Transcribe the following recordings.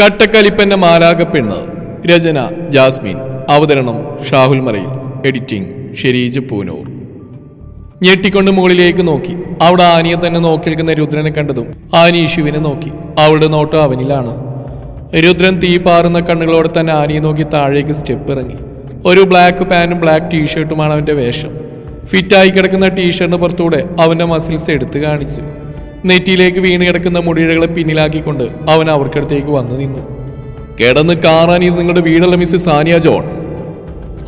കട്ടക്കലിപ്പന്റെ മാലാകപ്പെണ്ണ് രചന ജാസ്മിൻ. അവതരണം ഷാഹുൽ മറയിൽ. എഡിറ്റിംഗ് ഷെരീജ് പൂനൂർ. ഞെട്ടിക്കൊണ്ട് മുകളിലേക്ക് നോക്കി. അവിടെ ആനിയെ തന്നെ നോക്കി നിൽക്കുന്ന രുദ്രനെ കണ്ടതും ആനി ഇഷുവിനെ നോക്കി. അവളുടെ നോട്ടം അവനിലാണ്. രുദ്രൻ തീ പാറുന്ന കണ്ണുകളോടെ തന്നെ ആനിയെ നോക്കി താഴേക്ക് സ്റ്റെപ്പ് ഇറങ്ങി. ഒരു ബ്ലാക്ക് പാന്റും ബ്ലാക്ക് ടീഷർട്ടുമാണ് അവന്റെ വേഷം. ഫിറ്റായി കിടക്കുന്ന ടീഷർട്ടിന് പുറത്തൂടെ അവന്റെ മസിൽസ് എടുത്തു കാണിച്ചു. നെറ്റിയിലേക്ക് വീണ് കിടക്കുന്ന മുടിയിഴകളെ പിന്നിലാക്കിക്കൊണ്ട് അവൻ അവർക്കടുത്തേക്ക് വന്നു നിന്നു. കിടന്ന് കാണാൻ ഇത് നിങ്ങളുടെ വീടല്ല മിസ് സാനിയ ജോൺ.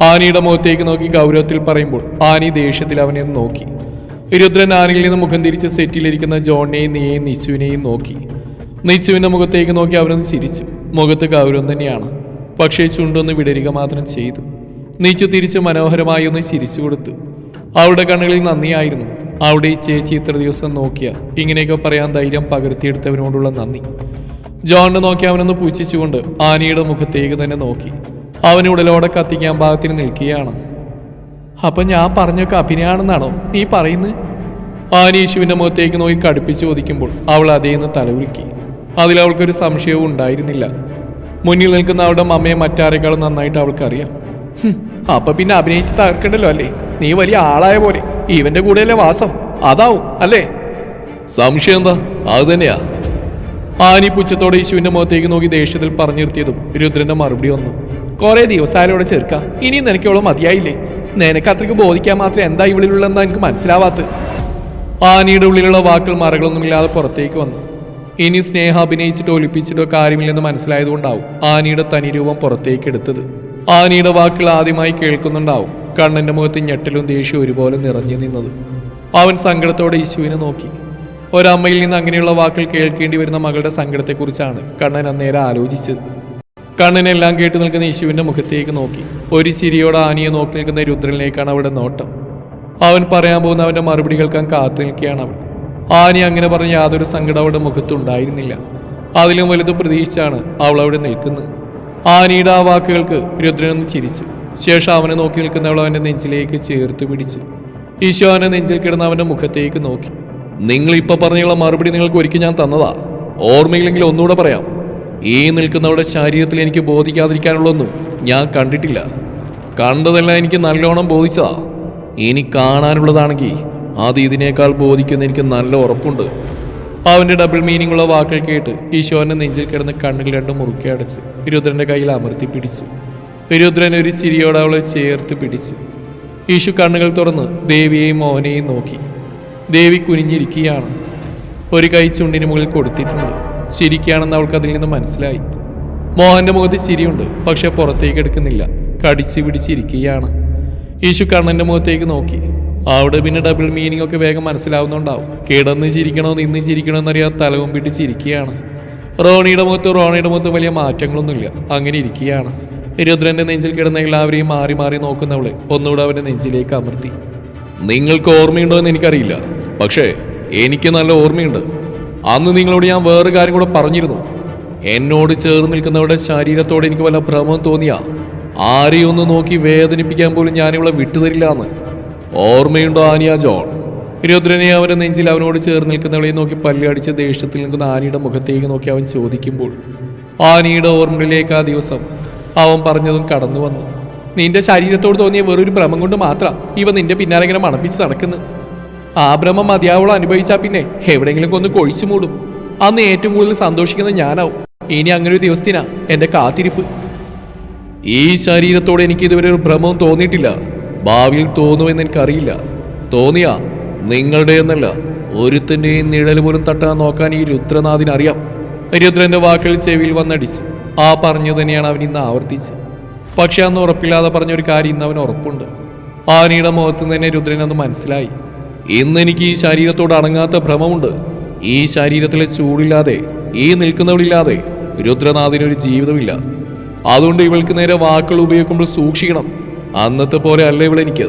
ആനിയുടെ മുഖത്തേക്ക് നോക്കി ഗൗരവത്തിൽ പറയുമ്പോൾ ആനി ദേഷ്യത്തിൽ അവനെ നോക്കി. രുദ്രൻ ആനിയിൽ നിന്ന് മുഖം തിരിച്ച് സെറ്റിലിരിക്കുന്ന ജോണിനെയും നീയെയും നിച്ചുവിനെയും നോക്കി. നിശുവിന്റെ മുഖത്തേക്ക് നോക്കി അവനൊന്ന് ചിരിച്ചു. മുഖത്ത് ഗൗരവം തന്നെയാണ്. പക്ഷേ ചുണ്ടൊന്ന് വിടരുക മാത്രം ചെയ്തു. നീച്ചു തിരിച്ച് മനോഹരമായി ഒന്ന് ചിരിച്ചു കൊടുത്തു. അവളുടെ കണ്ണുകളിൽ നന്ദിയായിരുന്നു. അവിടെ ഈ ചേച്ചി ഇത്ര ദിവസം നോക്കിയ. ഇങ്ങനെയൊക്കെ പറയാൻ ധൈര്യം പകർത്തിയെടുത്തവനോടുള്ള നന്ദി. ജോണിനെ നോക്കി അവനൊന്ന് പൂച്ഛിച്ചുകൊണ്ട് ആനിയുടെ മുഖത്തേക്ക് തന്നെ നോക്കി. അവൻ ഉടലോടെ കത്തിക്കാൻ ഭാഗത്തിന് നിൽക്കുകയാണ്. അപ്പൊ ഞാൻ പറഞ്ഞൊക്കെ അഭിനയാണെന്നാണോ നീ പറയുന്നത് ആനി യേശുവിന്റെ മുഖത്തേക്ക് നോക്കി കടുപ്പിച്ച് ചോദിക്കുമ്പോൾ അവൾ അതേന്ന് തലവുരുക്കി അതിൽ അവൾക്കൊരു സംശയവും ഉണ്ടായിരുന്നില്ല. മുന്നിൽ നിൽക്കുന്ന അവളുടെ അമ്മയെ മറ്റാരെക്കാളും നന്നായിട്ട് അവൾക്കറിയാം. അപ്പൊ പിന്നെ അഭിനയിച്ച് തകർക്കണ്ടല്ലോ അല്ലേ? നീ വലിയ ആളായ പോലെ. ഇവന്റെ കൂടെയല്ലേ വാസം? അതാവും അല്ലേ? സംശയം എന്താ? അത് തന്നെയാ. ആനി പുച്ഛത്തോടെ യേശുവിന്റെ മുഖത്തേക്ക് നോക്കി ദേഷ്യത്തിൽ പറഞ്ഞു നിർത്തിയതും രുദ്രന്റെ മറുപടി വന്നു. കുറെ ദിവസമായാലോടെ ചെറുക്ക. ഇനിയും നിനക്കോളം മതിയായില്ലേ? നിനക്ക് അത്രയ്ക്ക് ബോധിക്കാൻ മാത്രം എന്താ ഇവിടെയുള്ളതെന്നാ എനിക്ക് മനസ്സിലാവാത്ത ആനിയുടെ ഉള്ളിലുള്ള വാക്കുകൾ മറകളൊന്നുമില്ലാതെ പുറത്തേക്ക് വന്നു. ഇനി സ്നേഹ അഭിനയിച്ചിട്ടോ ഒലിപ്പിച്ചിട്ടോ കാര്യമില്ലെന്ന് മനസ്സിലായതുകൊണ്ടാവും ആനിയുടെ തനി രൂപം പുറത്തേക്ക് എടുത്തത്. ആനിയുടെ വാക്കുകൾ ആദ്യമായി കേൾക്കുന്നുണ്ടാവും. കണ്ണന്റെ മുഖത്ത് ഞെട്ടലും ദേഷ്യവും ഒരുപോലെ നിറഞ്ഞു നിന്നത്. അവൻ സങ്കടത്തോടെ യേശുവിനെ നോക്കി. ഒരമ്മയിൽ നിന്ന് അങ്ങനെയുള്ള വാക്കുകൾ കേൾക്കേണ്ടി വരുന്ന മകളുടെ സങ്കടത്തെക്കുറിച്ചാണ് കണ്ണൻ അന്നേരം ആലോചിച്ചത്. കണ്ണനെല്ലാം കേട്ട് നിൽക്കുന്ന യേശുവിന്റെ മുഖത്തേക്ക് നോക്കി. ഒരു ചിരിയോടെ ആനിയെ നോക്കി നിൽക്കുന്ന രുദ്രനിലേക്കാണ് അവിടെ നോട്ടം. അവൻ പറയാൻ പോകുന്ന അവന്റെ മറുപടി കേൾക്കാൻ കാത്തു നിൽക്കുകയാണ് അവൻ. ആനി അങ്ങനെ പറഞ്ഞ യാതൊരു സങ്കടം അവളുടെ മുഖത്തുണ്ടായിരുന്നില്ല അതിലും വലുത് പ്രതീക്ഷിച്ചാണ് അവൾ അവിടെ നിൽക്കുന്നത്. ആനിയുടെ ആ വാക്കുകൾക്ക് രുദ്രനൊന്ന് ചിരിച്ചു. ശേഷം അവനെ നോക്കി നിൽക്കുന്നവൾ അവന്റെ നെഞ്ചിലേക്ക് ചേർത്ത് പിടിച്ചു. ഈശോ അവനെ നെഞ്ചിൽ കിടന്ന് അവന്റെ മുഖത്തേക്ക് നോക്കി. നിങ്ങൾ ഇപ്പൊ പറഞ്ഞുള്ള മറുപടി നിങ്ങൾക്ക് ഒരിക്കൽ ഞാൻ തന്നതാ. ഓർമ്മയില്ലെങ്കിൽ ഒന്നുകൂടെ പറയാം. ഈ നിൽക്കുന്നവളുടെ ശരീരത്തിൽ എനിക്ക് ബോധിക്കാതിരിക്കാനുള്ളൊന്നും ഞാൻ കണ്ടിട്ടില്ല. കണ്ടതെല്ലാം എനിക്ക് നല്ലോണം ബോധിച്ചതാ. ഇനി കാണാനുള്ളതാണെങ്കിൽ അത് ഇതിനേക്കാൾ ബോധിക്കുന്ന എനിക്ക് നല്ല ഉറപ്പുണ്ട്. അവന്റെ ഡബിൾ മീനിങ് ഉള്ള വാക്കുകൾ കേട്ട് ഈശോന്റെ നെഞ്ചിൽ കിടന്ന് കണ്ണുകൾ രണ്ടും മുറുക്കി അടച്ച് രുദ്രന്റെ കയ്യിൽ അമർത്തി പിടിച്ചു. രുദ്രൻ ഒരു ചിരിയോടെ അവളെ ചേർത്ത് പിടിച്ചു. യേശു കണ്ണുകൾ തുറന്ന് ദേവിയെയും മോനെയും നോക്കി. ദേവി കുനിഞ്ഞിരിക്കുകയാണ്. ഒരു കൈ ചുണ്ടിന് മുകളിൽ കൊടുത്തിട്ടുണ്ട്. ചിരിക്കുകയാണെന്ന് അവൾക്ക് അതിൽ നിന്ന് മനസ്സിലായി. മോഹന്റെ മുഖത്ത് ചിരിയുണ്ട് പക്ഷെ പുറത്തേക്ക് എടുക്കുന്നില്ല. കടിച്ച് പിടിച്ചിരിക്കുകയാണ്. യേശു കണ്ണന്റെ മുഖത്തേക്ക് നോക്കി. അവിടെ പിന്നെ ഡബിൾ മീനിങ് ഒക്കെ വേഗം മനസ്സിലാവുന്നുണ്ടാവും. കിടന്ന് ചിരിക്കണോ നിന്ന് ചിരിക്കണോ എന്നറിയാതെ തലവും ചിരിക്കുകയാണ്. റോണിയുടെ മുഖത്ത് റോണിയുടെ മുഖത്ത് വലിയ മാറ്റങ്ങളൊന്നുമില്ല. അങ്ങനെ ഇരിക്കുകയാണ്. രുദ്രന്റെ നെഞ്ചിൽ കിടന്ന എല്ലാവരെയും മാറി മാറി നോക്കുന്നവളെ ഒന്നുകൂടെ അവന്റെ നെഞ്ചിലേക്ക് അമർത്തി. നിങ്ങൾക്ക് ഓർമ്മയുണ്ടോ എന്ന് എനിക്കറിയില്ല. പക്ഷേ എനിക്ക് നല്ല ഓർമ്മയുണ്ട്. അന്ന് നിങ്ങളോട് ഞാൻ വേറെ കാര്യം കൂടെ പറഞ്ഞിരുന്നു. എന്നോട് ചേർന്ന് നിൽക്കുന്നവരുടെ ശരീരത്തോട് എനിക്ക് വല്ല ഭ്രമം തോന്നിയ? ആരെയും ഒന്ന് നോക്കി വേദനിപ്പിക്കാൻ പോലും ഞാൻ വിട്ടുതരില്ല എന്ന് ഓർമ്മയുണ്ടോ ആനിയ ജോൺ? രുദ്രനെ അവരുടെ നെഞ്ചിൽ അവനോട് ചേർന്ന് നിൽക്കുന്നവളെ നോക്കി പല്ലടിച്ച് ദേഷ്യത്തിൽ നിൽക്കുന്ന ആനിയുടെ മുഖത്തേക്ക് നോക്കി അവൻ ചോദിക്കുമ്പോൾ ആനിയുടെ ഓർമ്മകളിലേക്ക് ആ ദിവസം അവൻ പറഞ്ഞതും കടന്നു വന്നു. നിന്റെ ശരീരത്തോട് തോന്നിയ വെറൊരു ഭ്രമം കൊണ്ട് മാത്രം ഇവ നിന്റെ പിന്നാലെ ഇങ്ങനെ മണപ്പിച്ച് നടക്കുന്നു. ആ ഭ്രമം മതിയാവോളം അനുഭവിച്ചാൽ പിന്നെ എവിടെയെങ്കിലും ഒന്ന് കൊഴിച്ചു മൂടും. അന്ന് ഏറ്റവും കൂടുതൽ സന്തോഷിക്കുന്ന ഞാനാവും. ഇനി അങ്ങനെ ഒരു ദിവസത്തിനാ എന്റെ കാത്തിരിപ്പ്. ഈ ശരീരത്തോടെ എനിക്ക് ഇതുവരെ ഒരു ഭ്രമവും തോന്നിയിട്ടില്ല. ഭാവിയിൽ തോന്നുമെന്ന് എനിക്കറിയില്ല. തോന്നിയാ നിങ്ങളുടെ എന്നല്ല ഒരുത്തിന്റെയും നിഴൽ പോലും തട്ടാൻ നോക്കാൻ ഈ രുദ്രനാഥിനറിയാം. രുദ്രന്റെ വാക്കുകൾ ചെവിയിൽ വന്നടിച്ചു ആ പറഞ്ഞു തന്നെയാണ് അവൻ ഇന്ന് ആവർത്തിച്ചത്. പക്ഷെ അന്ന് ഉറപ്പില്ലാതെ പറഞ്ഞ ഒരു കാര്യം ഇന്ന് അവൻ ഉറപ്പുണ്ട്. ആനയുടെ മുഖത്ത് തന്നെ രുദ്രൻ അത് മനസ്സിലായി. ഇന്ന് എനിക്ക് ഈ ശരീരത്തോട് അടങ്ങാത്ത ഭ്രമമുണ്ട്. ഈ ശരീരത്തിലെ ചൂടില്ലാതെ ഈ നിൽക്കുന്നവളില്ലാതെ രുദ്രനാഥിനൊരു ജീവിതമില്ല. അതുകൊണ്ട് ഇവൾക്ക് നേരെ വാക്കുകൾ ഉപയോഗിക്കുമ്പോൾ സൂക്ഷിക്കണം. അന്നത്തെ പോലെ അല്ല ഇവളെനിക്ക്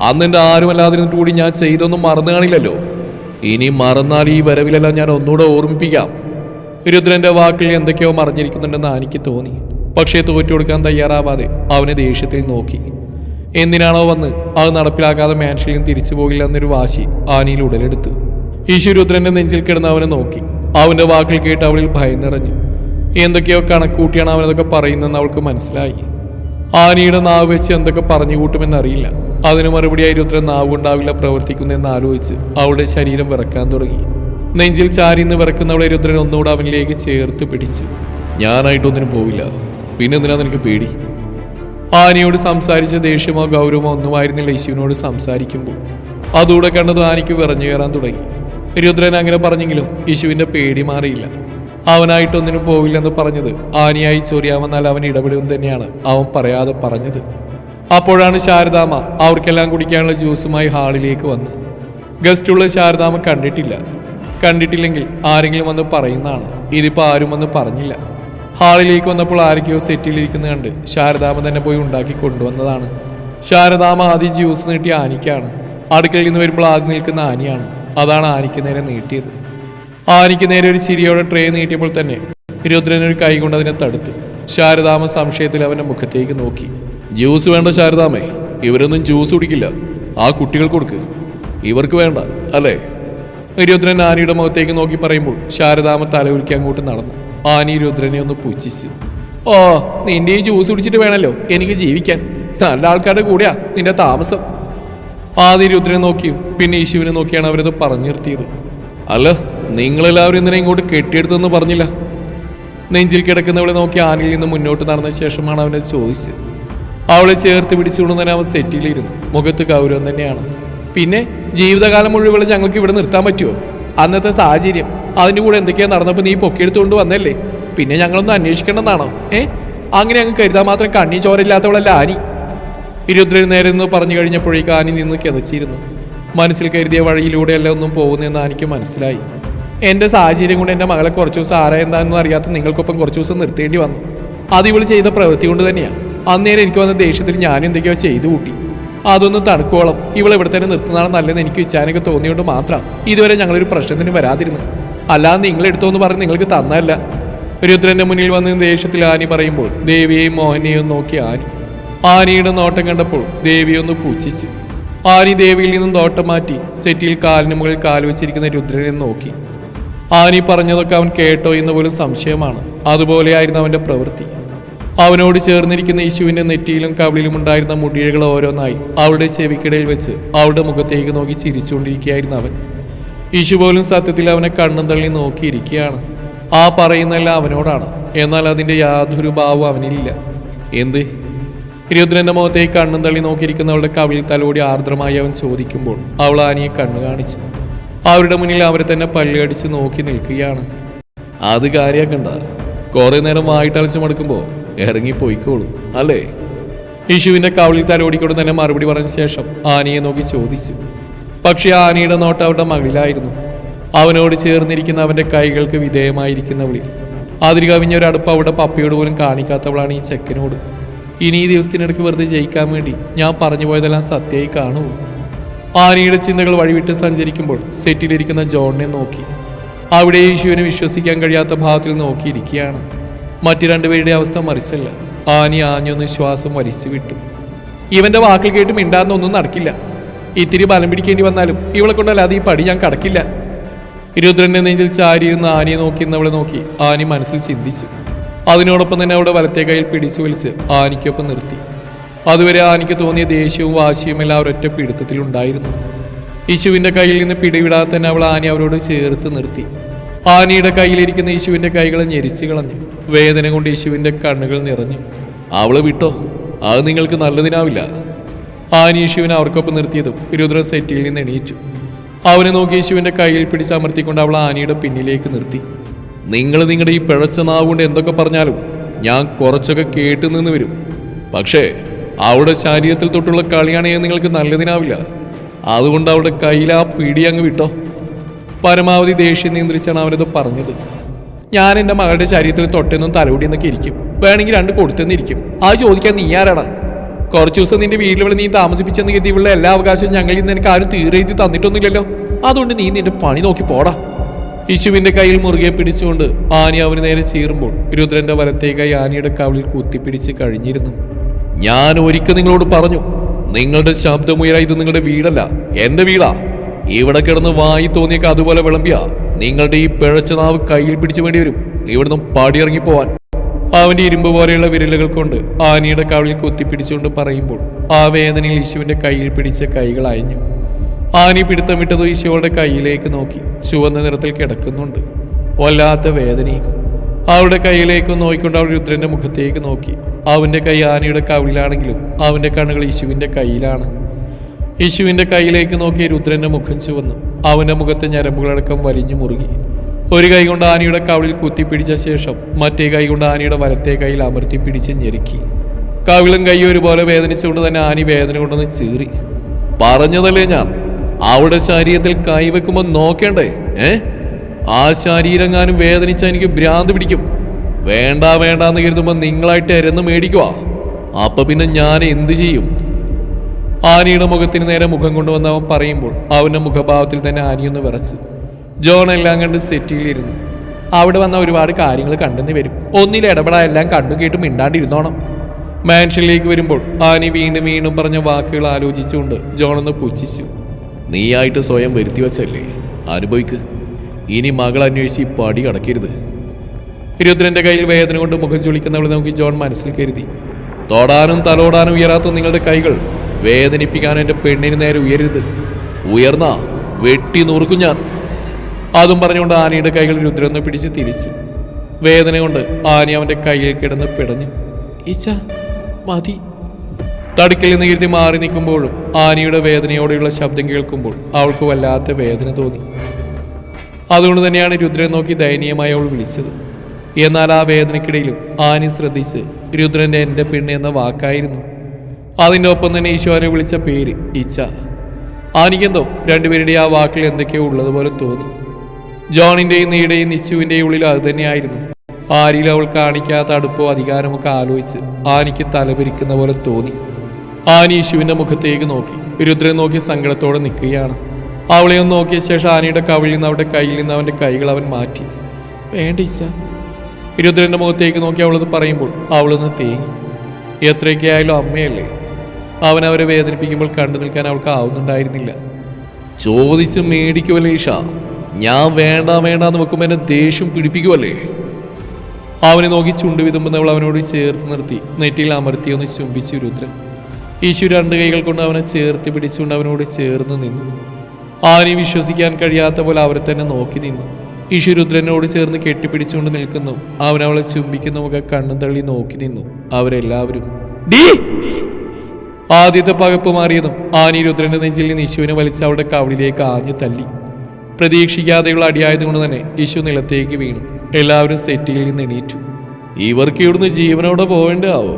അന്ന് എന്റെ ആരുമല്ലാതിരുന്നിട്ട് കൂടി ഞാൻ ചെയ്തൊന്നും മറന്നു കാണില്ലല്ലോ. ഇനി മറന്നാൽ ഈ വരവിലെല്ലാം ഞാൻ ഒന്നുകൂടെ ഓർമ്മിപ്പിക്കാം. രുദ്രന്റെ വാക്കിൽ എന്തൊക്കെയോ മറിഞ്ഞിരിക്കുന്നുണ്ടെന്ന് ആനിക്ക് തോന്നി. പക്ഷേ തോറ്റു കൊടുക്കാൻ തയ്യാറാവാതെ അവനെ ദേഷ്യത്തിൽ നോക്കി. എന്തിനാണോ വന്ന് അത് നടപ്പിലാക്കാതെ മാൻഷനിലും തിരിച്ചു പോകില്ല എന്നൊരു വാശി ആനിയിൽ ഉടലെടുത്തു. ഈശ്വരുദ്രന്റെ നെഞ്ചിൽ കിടന്ന് അവനെ നോക്കി. അവന്റെ വാക്കിൽ കേട്ട് അവളിൽ ഭയം നിറഞ്ഞു. എന്തൊക്കെയോ കണക്കൂട്ടിയാണ് അവനതൊക്കെ പറയുന്നതെന്ന് അവൾക്ക് മനസ്സിലായി. ആനിയുടെ നാവ് വെച്ച് എന്തൊക്കെ പറഞ്ഞു കൂട്ടുമെന്നറിയില്ല അതിന് മറുപടിയായി രുദ്രൻ നാവ് ഉണ്ടാവില്ല പ്രവർത്തിക്കുന്നതെന്ന് ആലോചിച്ച് അവളുടെ ശരീരം വിറക്കാൻ തുടങ്ങി. നെഞ്ചിൽ ചാരിന്ന് വിറക്കുന്നവളെ രുദ്രൻ ഒന്നുകൂടെ അവനിലേക്ക് ചേർത്ത് പിടിച്ചു. ഞാനായിട്ടൊന്നിനും പോവില്ല. പിന്നെ എന്തിനാ നിനക്ക് പേടി? ആനയോട് സംസാരിച്ച ദേഷ്യമോ ഗൗരവമോ ഒന്നുമായിരുന്നില്ല യേശുവിനോട് സംസാരിക്കുമ്പോൾ. അതുകൂടെ കണ്ടത് ആനയ്ക്ക് വിറഞ്ഞു കയറാൻ തുടങ്ങി. രുദ്രൻ അങ്ങനെ പറഞ്ഞെങ്കിലും യേശുവിന്റെ പേടി മാറിയില്ല. അവനായിട്ടൊന്നിനും പോവില്ലെന്ന് പറഞ്ഞത് ആനയായി ചൊറിയാമെന്നാൽ അവൻ ഇടപെടുമെന്ന് തന്നെയാണ് അവൻ പറയാതെ പറഞ്ഞത്. അപ്പോഴാണ് ശാരദാമ്മ അവർക്കെല്ലാം കുടിക്കാനുള്ള ജ്യൂസുമായി ഹാളിലേക്ക് വന്ന് ഗസ്റ്റുള്ള ശാരദാമ്മ കണ്ടിട്ടില്ല. കണ്ടിട്ടില്ലെങ്കിൽ ആരെങ്കിലും വന്ന് പറയുന്നതാണ്. ഇതിപ്പോൾ ആരും വന്ന് പറഞ്ഞില്ല. ഹാളിലേക്ക് വന്നപ്പോൾ ആരൊക്കെയോ സെറ്റിലിരിക്കുന്നത് കണ്ട് ശാരദാമ തന്നെ പോയി ഉണ്ടാക്കി കൊണ്ടുവന്നതാണ്. ശാരദാമ ആദ്യം ജ്യൂസ് നീട്ടിയ ആനിക്കാണ്. അടുക്കളയിൽ നിന്ന് വരുമ്പോൾ ആദ്യം നിൽക്കുന്ന ആനിയാണ്. അതാണ് ആനിക്ക് നേരെ നീട്ടിയത്. ആനിക്ക് നേരെ ഒരു ചിരിയോടെ ട്രേ നീട്ടിയപ്പോൾ തന്നെ രുദ്രൻ ഒരു കൈ കൊണ്ട് അതിനെ തടുത്തു. ശാരദാമ സംശയത്തിൽ അവന്റെ മുഖത്തേക്ക് നോക്കി. ജ്യൂസ് വേണ്ട ശാരദാമേ ഇവരൊന്നും ജ്യൂസ് കുടിക്കില്ല. ആ കുട്ടികൾ കൊടുക്ക്. ഇവർക്ക് വേണ്ട അല്ലേ? രുദ്രൻ ആനിയുടെ മുഖത്തേക്ക് നോക്കി പറയുമ്പോൾ ശാരദാമ തലകുലുക്കി അങ്ങോട്ട് നടന്നു. ആനി രുദ്രനെ ഒന്ന് പുച്ഛിച്ചു ഓ നിന്റെ ഈ ജ്യൂസ് കുടിച്ചിട്ട് വേണമല്ലോ എനിക്ക് ജീവിക്കാൻ. നല്ല ആൾക്കാരുടെ കൂടെയാ നിന്റെ താമസം. ആദ്യം രുദ്രനെ നോക്കിയും പിന്നെ യേശുവിനെ നോക്കിയാണ് അവരത് പറഞ്ഞു നിർത്തിയത്. അല്ല നിങ്ങളെല്ലാവരും ഇന്നലെ ഇങ്ങോട്ട് കെട്ടിയെടുത്തെന്ന് പറഞ്ഞില്ല. നെഞ്ചിൽ കിടക്കുന്നവളെ നോക്കി ആനിൽ നിന്ന് മുന്നോട്ട് നടന്ന ശേഷമാണ് അവനെ ചോദിച്ചത്. അവളെ ചേർത്ത് പിടിച്ചുകൊണ്ട് തന്നെ അവൻ സെറ്റിലിരുന്നു മുഖത്ത് ഗൗരവം തന്നെയാണ്. പിന്നെ ജീവിതകാലം മുഴുവൻ ഞങ്ങൾക്ക് ഇവിടെ നിർത്താൻ പറ്റുമോ? അന്നത്തെ സാഹചര്യം. അതിന്റെ കൂടെ എന്തൊക്കെയാ നടന്നപ്പോൾ നീ പൊക്കിയെടുത്തുകൊണ്ട് വന്നല്ലേ? പിന്നെ ഞങ്ങളൊന്നും അന്വേഷിക്കണമെന്നാണോ? ഏ? അങ്ങനെ അങ്ങ് കരുതാൻ മാത്രം കണ്ണി ചോരയില്ലാത്തവളല്ല ആനി. ഇരുദ്രൻ നേരം എന്ന് പറഞ്ഞു കഴിഞ്ഞപ്പോഴേക്ക് ആനി നിന്ന് കിതച്ചിരുന്നു. മനസ്സിൽ കരുതിയ വഴിയിലൂടെയല്ല ഒന്നും പോകുന്നതെന്ന് ആനിക്ക് മനസ്സിലായി. എന്റെ സാഹചര്യം കൊണ്ട് എന്റെ മകളെ കുറച്ച് ദിവസം ആരാ എന്താണെന്ന് അറിയാത്ത നിങ്ങൾക്കൊപ്പം കുറച്ച് ദിവസം നിർത്തേണ്ടി വന്നു. അത് ഇവൾ ചെയ്ത പ്രവൃത്തി കൊണ്ട് തന്നെയാണ് അന്നേരം എനിക്ക് വന്ന ദേഷ്യത്തിൽ ഞാൻ എന്തൊക്കെയോ ചെയ്തു കൂട്ടി. അതൊന്നും തണുക്കോളം ഇവളെ ഇവിടെ തന്നെ നിർത്തുന്നതാണ് നല്ലതെന്ന് എനിക്ക് ഇച്ഛാനൊക്കെ തോന്നിയോണ്ട് മാത്രം ഇതുവരെ ഞങ്ങളൊരു പ്രശ്നത്തിന് വരാതിരുന്നു. അല്ലാതെ നിങ്ങൾ എടുത്തോന്ന് പറഞ്ഞ് നിങ്ങൾക്ക് തന്നല്ല രുദ്രന്റെ മുന്നിൽ വന്ന് ദേഷ്യത്തിൽ ആനി പറയുമ്പോൾ ദേവിയെയും മോഹനെയും നോക്കി ആനി. ആനിയുടെ നോട്ടം കണ്ടപ്പോൾ ദേവിയൊന്ന് പൂച്ഛിച്ചു ആനി ദേവിയിൽ നിന്നും നോട്ടം മാറ്റി സെറ്റിൽ കാലിന് മുകളിൽ കാൽ വെച്ചിരിക്കുന്ന രുദ്രനെ നോക്കി. ആനി പറഞ്ഞതൊക്കെ അവൻ കേട്ടോ എന്ന് പോലും സംശയമാണ്. അതുപോലെയായിരുന്നു അവന്റെ പ്രവൃത്തി. അവനോട് ചേർന്നിരിക്കുന്ന യേശുവിന്റെ നെറ്റിയിലും കവിളിലും ഉണ്ടായിരുന്ന മുടിയകൾ ഓരോന്നായി അവളുടെ ചെവിക്കിടയിൽ വെച്ച് അവളുടെ മുഖത്തേക്ക് നോക്കി ചിരിച്ചുകൊണ്ടിരിക്കുകയായിരുന്നു അവൻ. യേശു പോലും സത്യത്തിൽ അവനെ കണ്ണും തള്ളി നോക്കിയിരിക്കുകയാണ്. ആ പറയുന്നതെല്ലാം അവനോടാണ്. എന്നാൽ അതിന്റെ യാതൊരു ഭാവവും അവനില്ല എന്ത്? ഇരുപത്തിരണ്ട് മുഖത്തേക്ക് കണ്ണും തള്ളി നോക്കിയിരിക്കുന്നവളുടെ കവിളിൽ തലോടി ആർദ്രമായി അവൻ ചോദിക്കുമ്പോൾ അവൾ ആനിയെ കണ്ണു കാണിച്ചു. അവരുടെ മുന്നിൽ അവരെ തന്നെ പല്ലടിച്ച് നോക്കി നിൽക്കുകയാണ്. അത് കാര്യമാക്കണ്ട. കുറെ നേരം വായിട്ടളിച്ച് മടുക്കുമ്പോൾ ഇറങ്ങിപ്പോയിക്കോളും അല്ലേ? യേശുവിന്റെ കാവളിൽ തലോടിക്കൊണ്ട് തന്നെ മറുപടി പറഞ്ഞ ശേഷം ആനയെ നോക്കി ചോദിച്ചു. പക്ഷെ ആനയുടെ നോട്ട് അവരുടെ മകളിലായിരുന്നു. അവനോട് ചേർന്നിരിക്കുന്ന അവന്റെ കൈകൾക്ക് വിധേയമായിരിക്കുന്നവളിൽ. അതിരി കവിഞ്ഞ ഒരു അടുപ്പ് അവിടെ പപ്പയോട് പോലും കാണിക്കാത്തവളാണ് ഈ ചെക്കനോട്. ഇനി ഈ ദിവസത്തിനിടയ്ക്ക് വെറുതെ ജയിക്കാൻ വേണ്ടി ഞാൻ പറഞ്ഞു പോയതെല്ലാം സത്യമായി കാണൂ ആനയുടെ ചിന്തകൾ വഴിവിട്ട് സഞ്ചരിക്കുമ്പോൾ സെറ്റിലിരിക്കുന്ന ജോണിനെ നോക്കി. അവിടെ യേശുവിനെ വിശ്വസിക്കാൻ കഴിയാത്ത ഭാവത്തിൽ നോക്കിയിരിക്കുകയാണ്. മറ്റു രണ്ടുപേരുടെ അവസ്ഥ മറിച്ചല്ല. ആനി ആഞ്ഞൊന്ന് ശ്വാസം വലിച്ചു വിട്ടു. ഇവന്റെ വാക്കിൽ കേട്ട് മിണ്ടാന്നൊന്നും നടക്കില്ല. ഇത്തിരി ബലം പിടിക്കേണ്ടി വന്നാലും ഇവളെ കൊണ്ടല്ലാതെ ഈ പടി ഞാൻ കടക്കില്ല. രുദ്രന്റെ നെഞ്ചിൽ ചാരിയിരുന്ന ആനിയെ നോക്കി എന്നവളെ നോക്കി ആനി മനസ്സിൽ ചിന്തിച്ചു. അതിനോടൊപ്പം തന്നെ അവളുടെ വലത്തെ കയ്യിൽ പിടിച്ചു വലിച്ച് ആനിക്കൊപ്പം നിർത്തി. അതുവരെ ആനിക്ക് തോന്നിയ ദേഷ്യവും വാശിയും എല്ലാം ഒരൊറ്റ പിടുത്തത്തിലുണ്ടായിരുന്നു. യേശുവിന്റെ കയ്യിൽ നിന്ന് പിടിവിടാതെ തന്നെ അവൾ ആനി അവരോട് ചേർത്ത് നിർത്തി. ആനിയുടെ കയ്യിലിരിക്കുന്ന യേശുവിന്റെ കൈകൾ ഞെരിച്ചു കളഞ്ഞു. വേദന കൊണ്ട് യേശുവിന്റെ കണ്ണുകൾ നിറഞ്ഞു. അവളെ വിട്ടോ? അത് നിങ്ങൾക്ക് നല്ലതിനാവില്ല. ആനി യേശുവിനെ അവർക്കൊപ്പം നിർത്തിയതും രുദ്ര സെറ്റിയിൽ നിന്ന് എണീച്ചു അവനെ നോക്കി യേശുവിന്റെ കയ്യിൽ പിടിച്ചമർത്തിക്കൊണ്ട് അവൾ ആനിയുടെ പിന്നിലേക്ക് നിർത്തി. നിങ്ങൾ നിങ്ങളുടെ ഈ പിഴച്ച നാവ് കൊണ്ട് എന്തൊക്കെ പറഞ്ഞാലും ഞാൻ കുറച്ചൊക്കെ കേട്ടു നിന്ന് വരും. പക്ഷേ അവളുടെ ശരീരത്തിൽ തൊട്ടുള്ള കളിയാണെങ്കിൽ നിങ്ങൾക്ക് നല്ലതിനാവില്ല. അതുകൊണ്ട് അവളുടെ കയ്യിൽ ആ പിടി അങ്ങ് വിട്ടോ? പരമാവധി ദേഷ്യം നിയന്ത്രിച്ചാണ് അവനത് പറഞ്ഞത്. ഞാൻ എന്റെ മകളുടെ ശരീരത്തിൽ തൊട്ടെന്നും തലോടി എന്നൊക്കെ ഇരിക്കും. വേണമെങ്കിൽ രണ്ട് കൊടുത്തെന്നിരിക്കും. അത് ചോദിക്കാൻ നീ ആരാടാ? കുറച്ച് ദിവസം നിന്റെ വീട്ടിൽ ഇവിടെ നീ താമസിപ്പിച്ചെന്ന് കരുതി ഇവിടെ എല്ലാ അവകാശവും ഞങ്ങളിൽ നിന്ന് എനിക്ക് ആരും തീരെഴുതി തന്നിട്ടൊന്നുമില്ലല്ലോ. അതുകൊണ്ട് നീ നിന്റെ പണി നോക്കി പോടാ. യശുവിന്റെ കയ്യിൽ മുറുകെ പിടിച്ചുകൊണ്ട് ആനി അവന് നേരെ ചീറുമ്പോൾ രുദ്രന്റെ വലത്തേ കൈ ആനിയുടെ കവിളിൽ കുത്തിപ്പിടിച്ച് കഴിഞ്ഞിരുന്നു. ഞാൻ ഒരിക്കൽ നിങ്ങളോട് പറഞ്ഞു നിങ്ങളുടെ ശബ്ദമുയര ഇത് നിങ്ങളുടെ വീടല്ല എന്റെ വീടാ. ഇവിടെ കിടന്ന് വായി തോന്നിയൊക്കെ അതുപോലെ വിളമ്പിയ. നിങ്ങളുടെ ഈ പിഴച്ച നാവ് കയ്യിൽ പിടിച്ചു വേണ്ടി വരും ഇവിടുന്ന് പാടിയിറങ്ങി പോവാൻ. അവന്റെ ഇരുമ്പ് പോലെയുള്ള വിരലുകൾ കൊണ്ട് ആനിയുടെ കവിളിൽ കുത്തിപ്പിടിച്ചുകൊണ്ട് പറയുമ്പോൾ ആ വേദനയിൽ യേശുവിന്റെ കയ്യിൽ പിടിച്ച കൈകൾ അയഞ്ഞു. ആനി പിടുത്തം വിട്ടത് ഈശോയുടെ കയ്യിലേക്ക് നോക്കി. ചുവന്ന നിറത്തിൽ കിടക്കുന്നുണ്ട്. വല്ലാത്ത വേദനയും. അവളുടെ കയ്യിലേക്ക് നോക്കിക്കൊണ്ട് അവൾ രുദ്രന്റെ മുഖത്തേക്ക് നോക്കി. അവന്റെ കൈ ആനയുടെ കവിളിലാണെങ്കിലും അവന്റെ കണ്ണുകൾ യേശുവിന്റെ കയ്യിലാണ്. യേശുവിന്റെ കയ്യിലേക്ക് നോക്കി രുദ്രന്റെ മുഖം ചുവന്നു. അവന്റെ മുഖത്തെ ഞരമ്പുകളടക്കം വലിഞ്ഞു മുറുകി. ഒരു കൈ കൊണ്ട് ആനയുടെ കവിളിൽ കുത്തിപ്പിടിച്ച ശേഷം മറ്റേ കൈ കൊണ്ട് ആനയുടെ വലത്തെ കൈയിൽ അമർത്തി പിടിച്ച് ഞെരുക്കി. കവിളും കൈ ഒരുപോലെ വേദനിച്ചുകൊണ്ട് തന്നെ ആനി വേദന കൊണ്ടൊന്ന് ചീറി. പറഞ്ഞതല്ലേ ഞാൻ? അവിടെ ശരീരത്തിൽ കൈവെക്കുമ്പോൾ നോക്കേണ്ടേ? ഏ? ആ ശരീരം ശരീരങ്ങാനും വേദനിച്ച എനിക്ക് ഭ്രാന്ത് പിടിക്കും. വേണ്ട വേണ്ട എന്ന് കരുതുമ്പോൾ നിങ്ങളായിട്ട് എരന്ന് മേടിക്കുവാ. അപ്പൊ പിന്നെ ഞാൻ എന്ത് ചെയ്യും? ആനിയുടെ മുഖത്തിന് നേരെ മുഖം കൊണ്ടുവന്ന് അവൻ പറയുമ്പോൾ അവന്റെ മുഖഭാവത്തിൽ തന്നെ ആനിയൊന്ന് വിറച്ചു. ജോൺ എല്ലാം കണ്ട് സെറ്റിയിലിരുന്നു. അവിടെ വന്ന ഒരുപാട് കാര്യങ്ങൾ കണ്ടെന്ന് വരും. ഒന്നിൽ ഇടപെടാ എല്ലാം കണ്ടു കേട്ടും മിണ്ടാണ്ടിരുന്നോണം. മാൻഷനിലേക്ക് വരുമ്പോൾ ആനി വീണ്ടും വീണ്ടും പറഞ്ഞ വാക്കുകൾ ആലോചിച്ചുകൊണ്ട് ജോൺ ഒന്ന് പുച്ഛിച്ചു. നീയായിട്ട് സ്വയം വരുത്തി വച്ചല്ലേ? അനുഭവിക്ക്. ഇനി മകൾ അന്വേഷിച്ച് പടി കടക്കരുത് രുദ്രന്റെ കയ്യിൽ വേദന കൊണ്ട് മുഖം ചുളിക്കുന്നവളെ നോക്കി ജോൺ മനസ്സിൽ കരുതി. തൊടാനും തലോടാനും ഉയരാത്ത നിങ്ങളുടെ കൈകൾ വേദനിപ്പിക്കാൻ എന്റെ പെണ്ണിന് നേരെ ഉയരരുത്. ഉയർന്ന വെട്ടി നുറുക്കും ഞാൻ. അതും പറഞ്ഞുകൊണ്ട് ആനയുടെ കൈകൾ രുദ്രന്ന് പിടിച്ച് തിരിച്ചു. വേദന കൊണ്ട് ആനി അവന്റെ കയ്യിൽ കിടന്ന് പിടഞ്ഞു. ഇച്ച മതി. തടുക്കിൽ നിന്ന് കരുതി മാറി നിൽക്കുമ്പോഴും ആനയുടെ വേദനയോടെയുള്ള ശബ്ദം കേൾക്കുമ്പോൾ അവൾക്ക് വല്ലാത്ത വേദന തോന്നി. അതുകൊണ്ട് തന്നെയാണ് രുദ്രൻ നോക്കി ദയനീയമായി അവൾ വിളിച്ചത്. എന്നാൽ ആ വേദനയ്ക്കിടയിലും ആനി ശ്രദ്ധിച്ച് രുദ്രന്റെ എന്റെ പെണ്ണ് എന്ന വാക്കായിരുന്നു. അതിന്റെ ഒപ്പം തന്നെ ഈശോനെ വിളിച്ച പേര് ഇച്ച ആനിക്കെന്തോ? രണ്ടുപേരുടെ ആ വാക്കിൽ എന്തൊക്കെയോ ഉള്ളതുപോലെ തോന്നി. ജോണിന്റെയും നീയുടെയും നിശുവിന്റെയും ഉള്ളിൽ അത് തന്നെയായിരുന്നു. ആരിലും അവൾ കാണിക്കാത്ത അടുപ്പോ അധികാരമൊക്കെ ആലോചിച്ച് ആനിക്ക് തലപിരിക്കുന്ന പോലെ തോന്നി. ആനി ഈശുവിന്റെ മുഖത്തേക്ക് നോക്കി. രുദ്രൻ നോക്കി സങ്കടത്തോടെ നിൽക്കുകയാണ്. അവളെ ഒന്ന് നോക്കിയ ശേഷം ആനയുടെ കവിളിൽ നിന്ന് അവരുടെ കയ്യിൽ നിന്ന് അവന്റെ കൈകൾ അവൻ മാറ്റി. വേണ്ട ഈശ രുദ്രന്റെ മുഖത്തേക്ക് നോക്കി അവളത് പറയുമ്പോൾ അവളൊന്ന് തേങ്ങി. എത്രയൊക്കെ ആയാലും അമ്മയല്ലേ? അവൻ അവരെ വേദനിപ്പിക്കുമ്പോൾ കണ്ടു നിൽക്കാൻ അവൾക്ക് ആവുന്നുണ്ടായിരുന്നില്ല. ചോദിച്ച് മേടിക്കുമല്ലേ ഈഷ ഞാൻ വേണ്ട വേണ്ട എന്ന് വെക്കുമ്പോൾ എന്നെ ദേഷ്യം പിടിപ്പിക്കുമല്ലേ അവനെ നോക്കി ചുണ്ടു വിതുമ്പുന്നവൾ അവനോട് ചേർത്ത് നിർത്തി. നെറ്റിയിൽ അമർത്തി ഒന്ന് ചുംബിച്ചു രുദ്രൻ. ഈശു രണ്ട് കൈകൾ കൊണ്ട് അവനെ ചേർത്ത് പിടിച്ചുകൊണ്ട് അവനോട് ചേർന്ന് നിന്നു. ആനെ വിശ്വസിക്കാൻ കഴിയാത്ത പോലെ അവരെ തന്നെ നോക്കി നിന്നു. ഈശു രുദ്രനോട് ചേർന്ന് കെട്ടിപ്പിടിച്ചുകൊണ്ട് നിൽക്കുന്നു. അവൻ അവളെ ചുംബിക്കുന്ന മുഖം കണ്ണും തള്ളി നോക്കി നിന്നു. അവരെല്ലാവരും ആദ്യത്തെ പകപ്പ് മാറിയതും ആനി രുദ്രന്റെ നെഞ്ചിൽ നിന്ന് യേശുവിനെ വലിച്ച് അവളുടെ കവിളിലേക്ക് ആഞ്ഞു തല്ലി. പ്രതീക്ഷിക്കാതെയുള്ള അടിയായതുകൊണ്ട് തന്നെ യേശു നിലത്തേക്ക് വീണു. എല്ലാവരും സെറ്റിയിൽ നിന്ന് എണീറ്റു. ഇവർക്ക് ഇവിടുന്ന് ജീവനോടെ പോവേണ്ടാവോ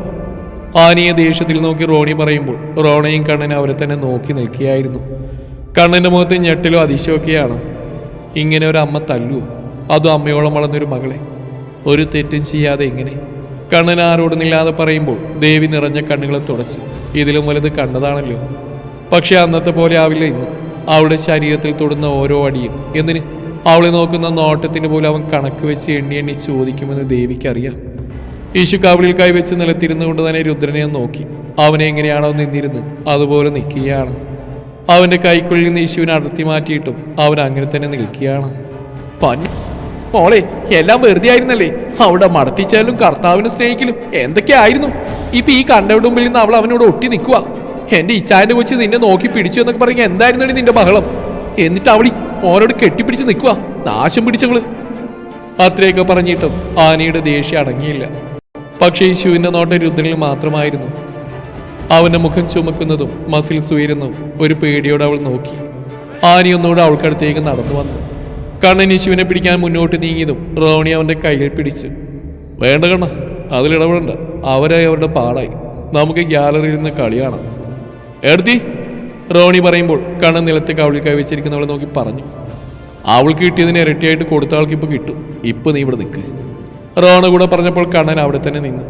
ആനിയെ ദേഷ്യത്തിൽ നോക്കി റോണി പറയുമ്പോൾ റോണയും കണ്ണൻ അവരെ തന്നെ നോക്കി നിൽക്കുകയായിരുന്നു. കണ്ണന്റെ മുഖത്ത് ഞെട്ടിലോ അതിശയൊക്കെയാണ്. ഇങ്ങനെ ഒരു അമ്മ തല്ലു. അതും അമ്മയോളം വളർന്നൊരു മകളെ. ഒരു തെറ്റും ചെയ്യാതെ എങ്ങനെ? കണ്ണൻ ആരോടുന്നില്ലാതെ പറയുമ്പോൾ ദേവി നിറഞ്ഞ കണ്ണുകളെ തുടച്ചു ഇതിലും വലുത് കണ്ടതാണല്ലോ. പക്ഷെ അന്നത്തെ പോലെ ആവില്ല ഇന്ന്. അവളുടെ ശരീരത്തിൽ തൊടുന്ന ഓരോ അടിയും എന്തിന്? അവളെ നോക്കുന്ന നോട്ടത്തിന് പോലും അവൻ കണക്ക് വെച്ച് എണ്ണി എണ്ണി ചോദിക്കുമെന്ന് ദേവിക്കറിയാം. യേശു കവിളിൽ കൈവച്ച് നിലത്തിരുന്നു കൊണ്ട് തന്നെ രുദ്രനെ നോക്കി. അവനെ എങ്ങനെയാണോ നിന്നിരുന്ന് അതുപോലെ നിൽക്കുകയാണ്. അവന്റെ കൈക്കുള്ളിൽ നിന്ന് യേശുവിനെ അടർത്തി മാറ്റിയിട്ടും അവൻ അങ്ങനെ തന്നെ നിൽക്കുകയാണ്. പഞ്ഞ മോളെ എല്ലാം വെറുതെ ആയിരുന്നല്ലേ? അവിടെ മടത്തിച്ചാലും കർത്താവിനെ സ്നേഹിക്കലും എന്തൊക്കെയായിരുന്നു ഇപ്പൊ ഈ കണ്ടവിടെ മുമ്പിൽ നിന്ന് അവൾ അവനോട് ഒട്ടി നിൽക്കുക. എന്റെ ഇച്ചാന്റെ കൊച്ച് നിന്നെ നോക്കി പിടിച്ചു എന്നൊക്കെ പറഞ്ഞ എന്തായിരുന്നു നിന്റെ ബഹളം? എന്നിട്ട് അവളി മോനോട് കെട്ടിപ്പിടിച്ച് നിൽക്കുക. നാശം പിടിച്ചവൾ. അത്രയൊക്കെ പറഞ്ഞിട്ടും ആനയുടെ ദേഷ്യം അടങ്ങിയില്ല. പക്ഷേ ശിവന്റെ നോട്ടം രുദ്രനിൽ മാത്രമായിരുന്നു. അവന്റെ മുഖം ചുമക്കുന്നതും മസിൽസ് ഉയരുന്നതും ഒരു പേടിയോടെ അവൾ നോക്കി. ആനയൊന്നുകൂടെ അവൾക്കടുത്തേക്ക് നടന്നു വന്നു. കണ്ണൻ യേശുവിനെ പിടിക്കാൻ മുന്നോട്ട് നീങ്ങിയതും റോണി അവന്റെ കയ്യിൽ പിടിച്ചു. വേണ്ട കണ്ണ അതിലിടപെടണ്ട അവരായി അവരുടെ പാടായി. നമുക്ക് ഗ്യാലറിയിൽ നിന്ന് കളി കാണാം എടുത്തി റോണി പറയുമ്പോൾ കണ്ണൻ നിലത്തെ കവളിൽ കൈവച്ചിരിക്കുന്നവളെ നോക്കി പറഞ്ഞു. അവൾക്ക് കിട്ടിയതിന് ഇരട്ടിയായിട്ട് കൊടുത്ത ആൾക്ക് ഇപ്പോൾ കിട്ടും. ഇപ്പം നീ ഇവിടെ നിൽക്ക് റോണ കൂടെ പറഞ്ഞപ്പോൾ കണ്ണൻ അവിടെ തന്നെ നിന്നു.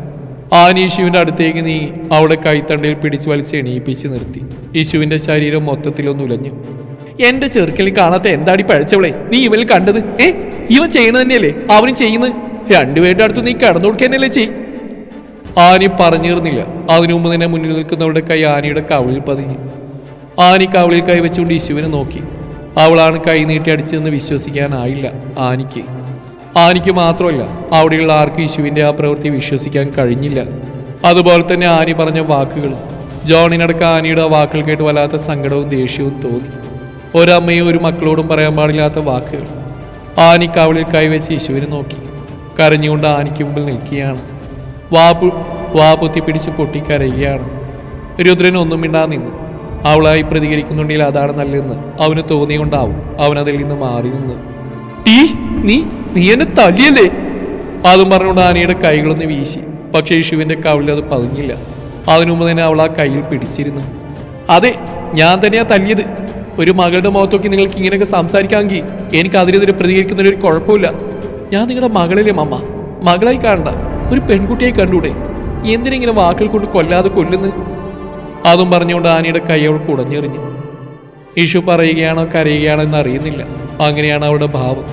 ആനി യേശുവിന്റെ അടുത്തേക്ക് നീങ്ങി അവളുടെ കൈത്തണ്ടയിൽ പിടിച്ചു വലിച്ച് എണീപ്പിച്ച് നിർത്തി. യേശുവിന്റെ ശരീരം മൊത്തത്തിലൊന്ന് ഉലഞ്ഞു. എന്റെ ചെറുക്കലിൽ കാണാത്ത എന്താടി പഴച്ചവളെ? നീ ഇവൽ കണ്ടത്? ഏ? ഇവ ചെയ്യണത് തന്നെയല്ലേ? അവനും ചെയ്യുന്നത്? രണ്ടുപേരുടെ അടുത്ത് നീ കടന്നു കൊടുക്കന്നല്ലേ ചെയ് ആനി പറഞ്ഞിരുന്നില്ല. അതിനു മുമ്പ് തന്നെ മുന്നിൽ നിൽക്കുന്നവരുടെ കൈ ആനിയുടെ കവിളിൽ പതിഞ്ഞു. ആനി കവിളിൽ കൈ വെച്ചുകൊണ്ട് യേശുവിനെ നോക്കി. അവളാണ് കൈ നീട്ടി അടിച്ചതെന്ന് വിശ്വസിക്കാനായില്ല ആനിക്ക്. ആനിക്ക് മാത്രമല്ല അവിടെയുള്ള ആർക്കും യേശുവിന്റെ ആ പ്രവൃത്തി വിശ്വസിക്കാൻ കഴിഞ്ഞില്ല. അതുപോലെ തന്നെ ആനി പറഞ്ഞ വാക്കുകളും ജോണിനടക്കം ആനിയുടെ ആ വാക്കുകൾ കേട്ട് വല്ലാത്ത സങ്കടവും ദേഷ്യവും തോന്നി. ഒരമ്മയും ഒരു മക്കളോടും പറയാൻ പാടില്ലാത്ത വാക്കുകൾ. ആനിക്കാവളിൽ കൈവച്ച് യേശുവിനെ നോക്കി. കരഞ്ഞുകൊണ്ട് ആനിക്ക് മുമ്പിൽ നിൽക്കുകയാണ്. വാപ്പു വാപുത്തി പിടിച്ച് പൊട്ടിക്കരയുകയാണ്. രുദ്രൻ ഒന്നും മിണ്ടാ നിന്നു. അവളായി പ്രതികരിക്കുന്നുണ്ടെങ്കിൽ അതാണ് നല്ലതെന്ന് അവന് തോന്നിയുണ്ടാവും അവനതിൽ നിന്ന് മാറി നിന്ന്. ടീ നീ നീ എന്നെ തല്ലിയല്ലേ അതും പറഞ്ഞുകൊണ്ട് ആനയുടെ കൈകളൊന്ന് വീശി. പക്ഷെ യേശുവിന്റെ കവിളിൽ അത് പതിഞ്ഞില്ല. അതിനു മുമ്പ് തന്നെ അവൾ ആ കയ്യിൽ പിടിച്ചിരുന്നു. അതെ ഞാൻ തന്നെയാ തല്ലിയത്. ഒരു മകളുടെ മുഖത്തൊക്കെ നിങ്ങൾക്ക് ഇങ്ങനെയൊക്കെ സംസാരിക്കാമെങ്കിൽ എനിക്ക് അതിനെതിരെ പ്രതികരിക്കുന്നതിന് ഒരു കുഴപ്പമില്ല. ഞാൻ നിങ്ങളുടെ മകളിലെ മമ്മ മകളായി കാണണ്ട. ഒരു പെൺകുട്ടിയായി കണ്ടൂടെ. എന്തിനെങ്കിലും വാക്കുകൾ കൊണ്ട് കൊല്ലാതെ കൊല്ലുന്നു? അതും പറഞ്ഞുകൊണ്ട് ആനയുടെ കൈ അവൾ കുടഞ്ഞെറിഞ്ഞു. ഈശു പറയുകയാണോ കരയുകയാണോ എന്ന് അറിയുന്നില്ല അങ്ങനെയാണ് അവളുടെ ഭാവം.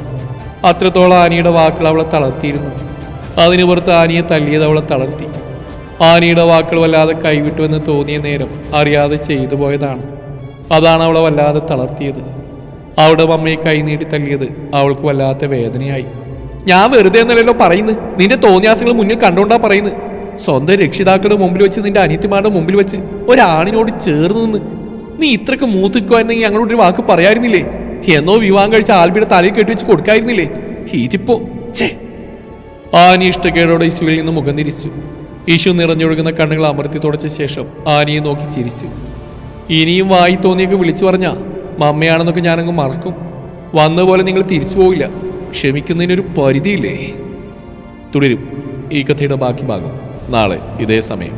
അത്രത്തോളം ആനയുടെ വാക്കുകൾ അവളെ തളർത്തിയിരുന്നു. അതിനു പുറത്ത് ആനയെ തല്ലിയത് അവളെ തളർത്തി. ആനയുടെ വാക്കുകൾ വല്ലാതെ കൈവിട്ടുവെന്ന് തോന്നിയ നേരം അറിയാതെ ചെയ്തു പോയതാണ്. അതാണ് അവളെ വല്ലാതെ തളർത്തിയത്. അവളുടെ മമ്മയെ കൈ നീട്ടി തല്ലിയത് അവൾക്ക് വല്ലാത്ത വേദനയായി. ഞാൻ വെറുതെ എന്നല്ലല്ലോ പറയുന്നത് നിന്റെ തോന്നിയാസങ്ങൾ മുന്നിൽ കണ്ടുകൊണ്ടാ പറയുന്നത് സ്വന്തം രക്ഷിതാക്കളുടെ മുമ്പിൽ വെച്ച് നിന്റെ അനിയത്തിമാരുടെ മുമ്പിൽ വെച്ച് ഒരാണിനോട് ചേർന്ന് നിന്ന് നീ ഇത്രക്ക് മൂത്തിക്കുവായിരുന്നെങ്കിൽ ഞങ്ങളോട് ഒരു വാക്ക് പറയായിരുന്നില്ലേ? എന്നോ വിവാഹം കഴിച്ച ആൽബിയുടെ തലയിൽ കെട്ടിവെച്ച് കൊടുക്കായിരുന്നില്ലേ? ഇതിപ്പോ ചേ ആനി ഇഷ്ടക്കേടോടെ ഈശുവിൽ നിന്ന് മുഖം തിരിച്ചു. ഈശു നിറഞ്ഞൊഴുകുന്ന കണ്ണുകൾ അമർത്തി തുടച്ച ശേഷം ആനിയെ നോക്കി ചിരിച്ചു. ഇനിയും വായി തോന്നിയൊക്കെ വിളിച്ചു പറഞ്ഞാ മമ്മയാണെന്നൊക്കെ ഞാനങ്ങ് മറക്കും. വന്ന പോലെ നിങ്ങൾ തിരിച്ചു പോവില്ല. ക്ഷമിക്കുന്നതിനൊരു പരിധിയില്ലേ? തുടരും ഈ കഥയുടെ ബാക്കി ഭാഗം നാളെ ഇതേ സമയം.